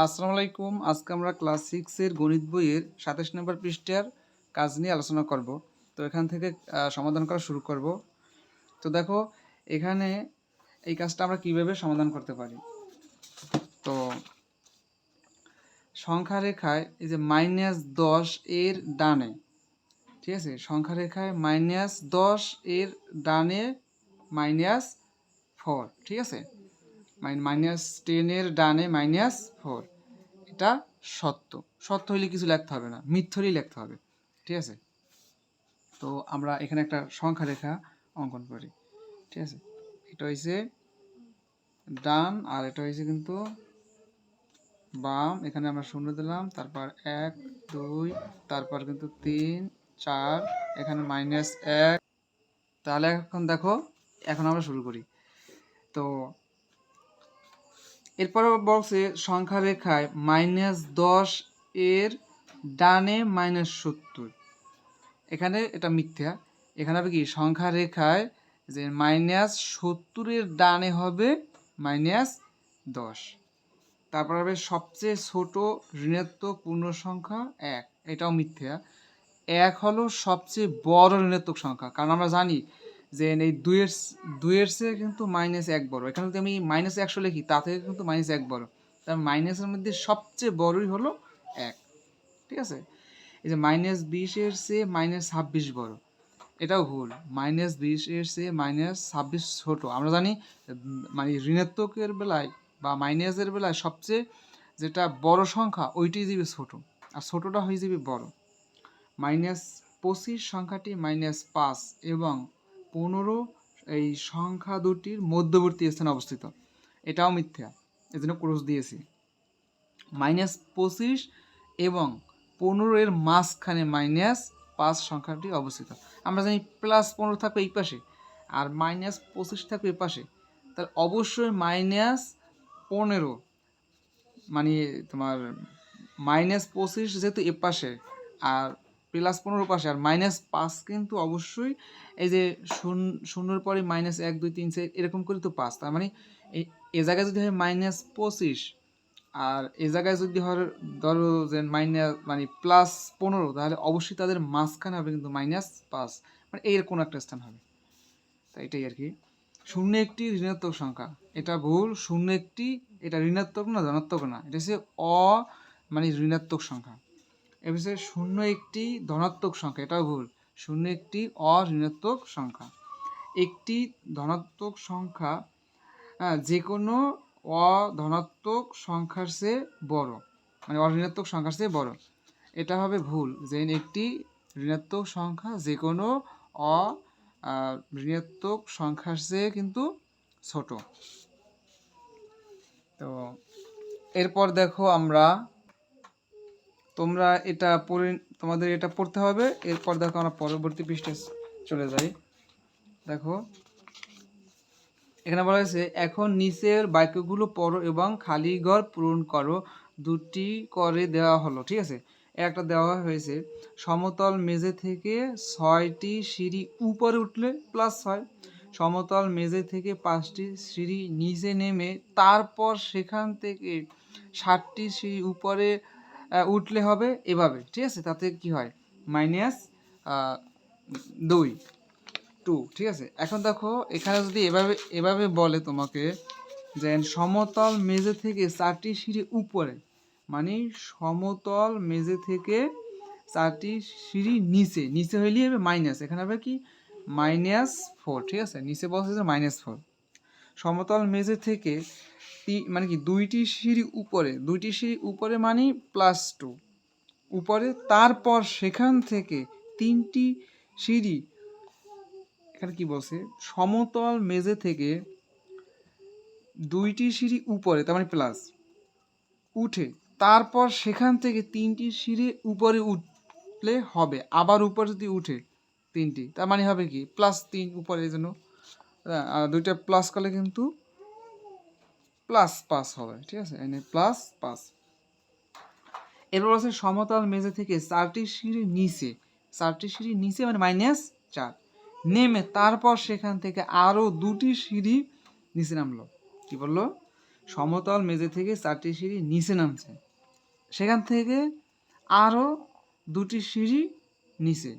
আসসালামু আলাইকুম। আজকে আমরা ক্লাস সিক্সের গণিত বইয়ের সাতাশ নম্বর পৃষ্ঠার কাজ নিয়ে আলোচনা করব। তো এখান থেকে সমাধান করা শুরু করব। তো দেখো, এখানে এই কাজটা আমরা কীভাবে সমাধান করতে পারি? তো সংখ্যা রেখায় এই যে মাইনাস দশ এর ডানে, ঠিক আছে? সংখ্যা রেখায় মাইনাস দশ এর ডানে মাইনাস ফোর ঠিক আছে? মাইনাস টেনের ডানে মাইনাস ফোর এটা সত্য। সত্য হলে কিছু লিখতে হবে না। মিথ্যরই লিখতে হবে। ঠিক আছে? তো আমরা এখানে একটা সংখ্যা রেখা অঙ্কন করি। ঠিক আছে? এটা হয়েছে ডান, আর এটা হয়েছে কিন্তু বাম। এখানে আমরা শূন্য দিলাম। তারপর এক, দুই, তারপর কিন্তু তিন, চার। এখানে মাইনাস এক। তাহলে এখন দেখো, এখন আমরা শুরু করি। তো এরপর বলছে সংখ্যা রেখায় মাইনাস দশ এর ডানে মাইনাস সত্তর। এখানে এটা মিথ্যা। এখানে হবে কি? সংখ্যা রেখায় যে মাইনাস সত্তরের ডানে হবে মাইনাস দশ। তারপর হবে সবচেয়ে ছোট ঋণাত্মক পূর্ণ সংখ্যা এক। এটাও মিথ্যা। এক হলো সবচেয়ে বড় ঋণাত্মক সংখ্যা। কারণ আমরা জানি যে এই দুইয়ের দুইয়ের চেয়ে কিন্তু মাইনাস এক বড়। এখানে যদি আমি মাইনাস একশো লিখি, তা থেকে কিন্তু মাইনাস এক বড়। তার মাইনাসের মধ্যে সবচেয়ে বড়ই হলো এক। ঠিক আছে? এই যে মাইনাস বিশের চেয়ে মাইনাস ছাব্বিশ বড়। এটাও ভুল। মাইনাস বিশের চেয়ে মাইনাস ছাব্বিশ ছোট। আমরা জানি মানে ঋণাত্মকের বেলায় বা মাইনাসের বেলায় সবচেয়ে যেটা বড় সংখ্যা, ওইটাই যাবে ছোট। আর ছোটটা হয়ে যাবে বড়। মাইনাস পঁচিশ সংখ্যাটি মাইনাস পাঁচ এবং পনেরো, এই সংখ্যা দুটির মধ্যবর্তী স্থানে অবস্থিত। এটাও মিথ্যা, এজন্য ক্রস দিয়েছি। মাইনাস পঁচিশ এবং পনেরো এর মাঝখানে মাইনাস পাঁচ সংখ্যাটি অবস্থিত। আমরা জানি প্লাস পনেরো থাকবে এই পাশে, আর মাইনাস পঁচিশ থাকবে এই পাশে। তাহলে অবশ্যই মাইনাস পনেরো মানে তোমার মাইনাস পঁচিশ যেহেতু এ পাশে, আর প্লাস পনেরো পাশে। আর মাইনাস পাঁচ কিন্তু অবশ্যই এই যে শূন্য শূন্যর পরে মাইনাস এক, দুই, তিন, চার, এরকম করে তো পাঁচ। তার মানে এ জায়গায় যদি হয় মাইনাস পঁচিশ, আর এ জায়গায় যদি হয় ধরো যে মাইনাস মানে প্লাস পনেরো, তাহলে অবশ্যই তাদের মাঝখানে হবে কিন্তু মাইনাস পাঁচ। মানে এর কোনো একটা স্থান হবে। তাই এটাই আর কি। শূন্য একটি ঋণাত্মক সংখ্যা। এটা ভুল। শূন্য একটি, এটা ঋণাত্মক না, ধনাত্মক না। এটা হচ্ছে অ মানে ঋণাত্মক সংখ্যা। হচ্ছে শূন্য একটি ধনাত্মক সংখ্যা এটাও ভুল শূন্য একটি অঋণাত্মক সংখ্যা। একটি ধনাত্মক সংখ্যা হ্যাঁ, যে কোনো অধনাত্মক সংখ্যার চেয়ে বড় মানে অঋণাত্মক সংখ্যার চেয়ে বড়। এটা হবে ভুল যে একটি ঋণাত্মক সংখ্যা যে কোনো অ ঋণাত্মক সংখ্যার চেয়ে কিন্তু ছোট। তো এরপর দেখো আমরা তোমরা এটা পড়ে, তোমাদের এটা পড়তে হবে, এরপর দেখো আমরা পরবর্তী পৃষ্ঠে চলে যাই। দেখো, এখানে বলা হয়েছে, এখন নিচের বাক্যগুলো পড়ো এবং খালি ঘর পূরণ করো। দুটি করে দেওয়া হলো, ঠিক আছে? একটা দেওয়া হয়েছে, সমতল মেঝে থেকে ছয়টি সিঁড়ি উপরে উঠলে প্লাস ছয় সমতল মেঝে থেকে পাঁচটি সিঁড়ি নিচে নেমে তারপর সেখান থেকে ষাটটি সিঁড়ি উপরে উঠলে হবে এভাবে, ঠিক আছে? তাতে কি হয়? মাইনাস দুই টু ঠিক আছে? এখন দেখো, এখানে যদি এভাবে এভাবে বলে তোমাকে যে সমতল মেঝে থেকে চারটি সিঁড়ি উপরে মানে সমতল মেঝে থেকে চারটি সিঁড়ি নিচে নিচে হইলেই হবে মাইনাস এখানে হবে কি? মাইনাস ফোর ঠিক আছে? নিচে যে মাইনাস ফোর সমতল মেঝে থেকে মানে কি, দুইটি সিঁড়ি উপরে, দুইটি সিঁড়ি উপরে মানে প্লাস টু উপরে তারপর সেখান থেকে তিনটি সিঁড়ি, এখানে কি বলছে, সমতল মেঝে থেকে দুইটি সিঁড়ি উপরে, তার মানে প্লাস উঠে তারপর সেখান থেকে তিনটি সিঁড়ি উপরে উঠলে হবে, আবার উপরে যদি উঠে তিনটি, তার মানে হবে কি প্লাস তিন উপরে, এই জন্য দুইটা প্লাস করলে কিন্তু প্লাস পাস হবে, ঠিক আছে? এনে প্লাস পাস এরপর আছে সমতল মেঝে থেকে চারটি সিঁড়ি নিচে। চারটি সিঁড়ি নিচে মানে মাইনাস চার। নেমে তারপর সেখান থেকে আরও দুটি সিঁড়ি নিচে নামলো। কি বলল? সমতল মেঝে থেকে চারটি সিঁড়ি নিচে নামছে। সেখান থেকে আরও দুটি সিঁড়ি নিচে।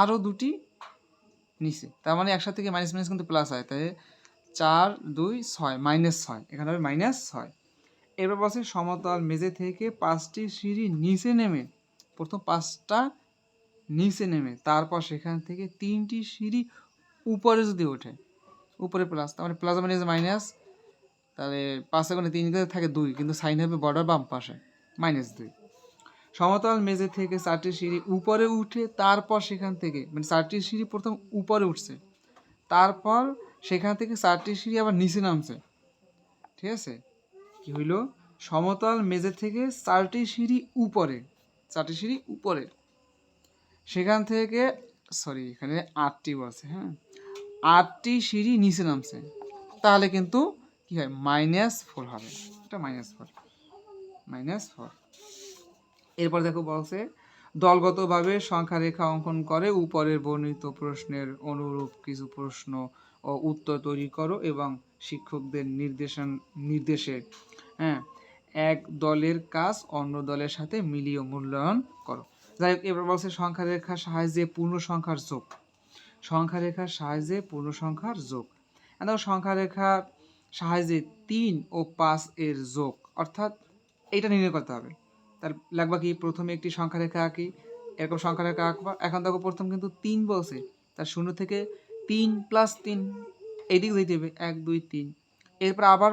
আরও দুটি নিচে। তার মানে একসাথে থেকে মাইনাস মাইনাস কিন্তু প্লাস হয়। তাই চার, দুই, ছয়, মাইনাস ছয়। এখানে হবে মাইনাস ছয়। এবার বলছে সমতল মেঝে থেকে পাঁচটি সিঁড়ি নিচে নেমে, প্রথম পাঁচটা নিচে নেমে, তারপর সেখান থেকে তিনটি সিঁড়ি উপরে যদি ওঠে, উপরে প্লাস তার মানে প্লাস মানে মাইনাস তাহলে পাঁচে কোনো তিন থাকে দুই, কিন্তু সাইন হবে বর্ডার বাম পাশে মাইনাস দুই। সমতল মেঝে থেকে চারটি সিঁড়ি উপরে উঠে, তারপর সেখান থেকে মানে চারটি সিঁড়ি প্রথম উপরে উঠছে, তারপর সেখান থেকে চারটি সিঁড়ি আবার নিচে নামছে। ঠিক আছে? কি হইল? সমতল মেঝে থেকে চারটি সিঁড়ি উপরে, চারটি সিঁড়ি উপরে। সেখান থেকে সরি এখানে আটটি বলছে হ্যাঁ? আটটি সিঁড়ি নিচে নামছে। তাহলে কিন্তু কি হয়? মাইনাস ফোর হবে। এটা মাইনাস ফোর মাইনাস ফোর এরপর দেখো বলছে, দলগতভাবে সংখ্যা রেখা অঙ্কন করে উপরের বর্ণিত প্রশ্নের অনুরূপ কিছু প্রশ্ন উত্তর তৈরি করো এবং শিক্ষকদের নির্দেশন, নির্দেশে হ্যাঁ এক দলের কাজ অন্য দলের সাথে মিলিয়ে মূল্যায়ন করো। যাই হোক, এবার বলছে সংখ্যা রেখার সাহায্যে পূর্ণ সংখ্যার যোগ। সংখ্যা রেখার সাহায্যে পূর্ণ সংখ্যার যোগ। দেখো সংখ্যা রেখার সাহায্যে তিন ও পাঁচ এর যোগ। অর্থাৎ এটা নির্ণয় করতে হবে। তার লাগবা কি? প্রথমে একটি সংখ্যা রেখা আঁকি এরকম সংখ্যা রেখা আঁকবা। এখন দেখো প্রথম কিন্তু তিন বলছে। তার শূন্য থেকে তিন প্লাস তিন, এদিক দিতে হবে, এক, দুই, তিন। এরপর আবার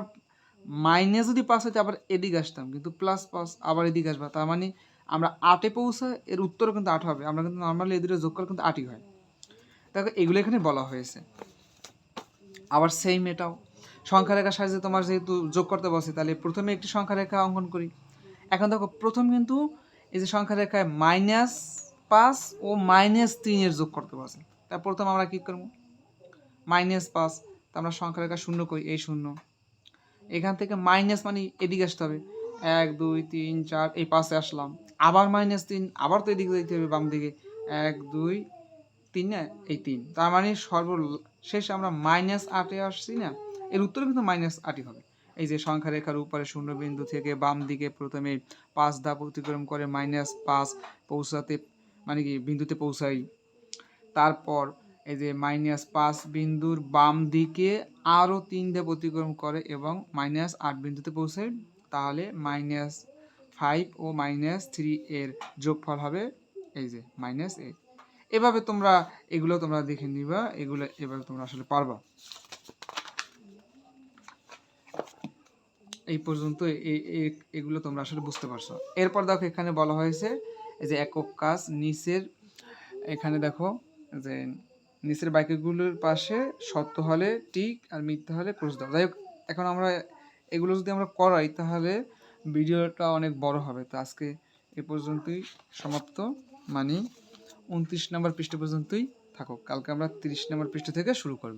মাইনাস যদি পাস হইতে আবার এদিকে আসতাম, কিন্তু প্লাস পাস আবার এদিকে আসবা। তার মানে আমরা আটে পৌঁছা, এর উত্তরও কিন্তু আট হবে। আমরা কিন্তু নর্মালি এদিকে যোগ করলে কিন্তু আটই হয়। দেখো, এগুলো এখানে বলা হয়েছে। আবার সেম এটাও। সংখ্যা রেখার সাহায্যে তোমার যেহেতু যোগ করতে বসে, তাহলে প্রথমে একটি সংখ্যা রেখা অঙ্কন করি। এখন দেখো, প্রথম কিন্তু এই যে সংখ্যা রেখায় মাইনাস পাঁচ ও মাইনাস তিনের যোগ করতে বসে। তা প্রথম আমরা কী করব? মাইনাস পাঁচ, তা আমরা সংখ্যা রেখা শূন্য করি, এই শূন্য। এখান থেকে মাইনাস মানে এদিকে আসতে হবে। এক, দুই, তিন, চার, এই পাশে আসলাম। আবার মাইনাস তিন, আবার তো এদিকে যেতে হবে বাম দিকে। এক, দুই, তিন, না, এই তিন। তার মানে সর্বশেষ আমরা মাইনাস আটে আসছি না, এর উত্তর কিন্তু মাইনাস আটই হবে। এই যে সংখ্যা রেখার উপরে শূন্য বিন্দু থেকে বাম দিকে প্রথমে পাঁচ ধাপ অতিক্রম করে মাইনাস পাঁচ পৌঁছাতে মানে কি, বিন্দুতে পৌঁছাই। তারপর এই যে মাইনাস পাঁচ বিন্দুর বাম দিকে আরও তিন ধাপ অতিক্রম করে এবং মাইনাস আট বিন্দুতে পৌঁছায় তাহলে মাইনাস ফাইভ ও মাইনাস থ্রি এর যোগফল হবে এই যে মাইনাস এইট এভাবে তোমরা, এগুলো তোমরা দেখে নিবা, এগুলো এভাবে তোমরা আসলে পারবা। এই পর্যন্ত এগুলো তোমরা আসলে বুঝতে পারছ। এরপর দেখো এখানে বলা হয়েছে এই যে একক কাজ নিচের, এখানে দেখো যে নিচের বাক্যগুলোর পাশে সত্য হলে টিক আর মিথ্যা হলে ক্রস দাও যাই হোক, এখন আমরা এগুলো যদি আমরা করাই, তাহলে ভিডিওটা অনেক বড় হবে। তো আজকে এ পর্যন্তই সমাপ্ত। মানে উনত্রিশ নম্বর পৃষ্ঠ পর্যন্তই থাকুক। কালকে আমরা তিরিশ নম্বর পৃষ্ঠ থেকে শুরু করব।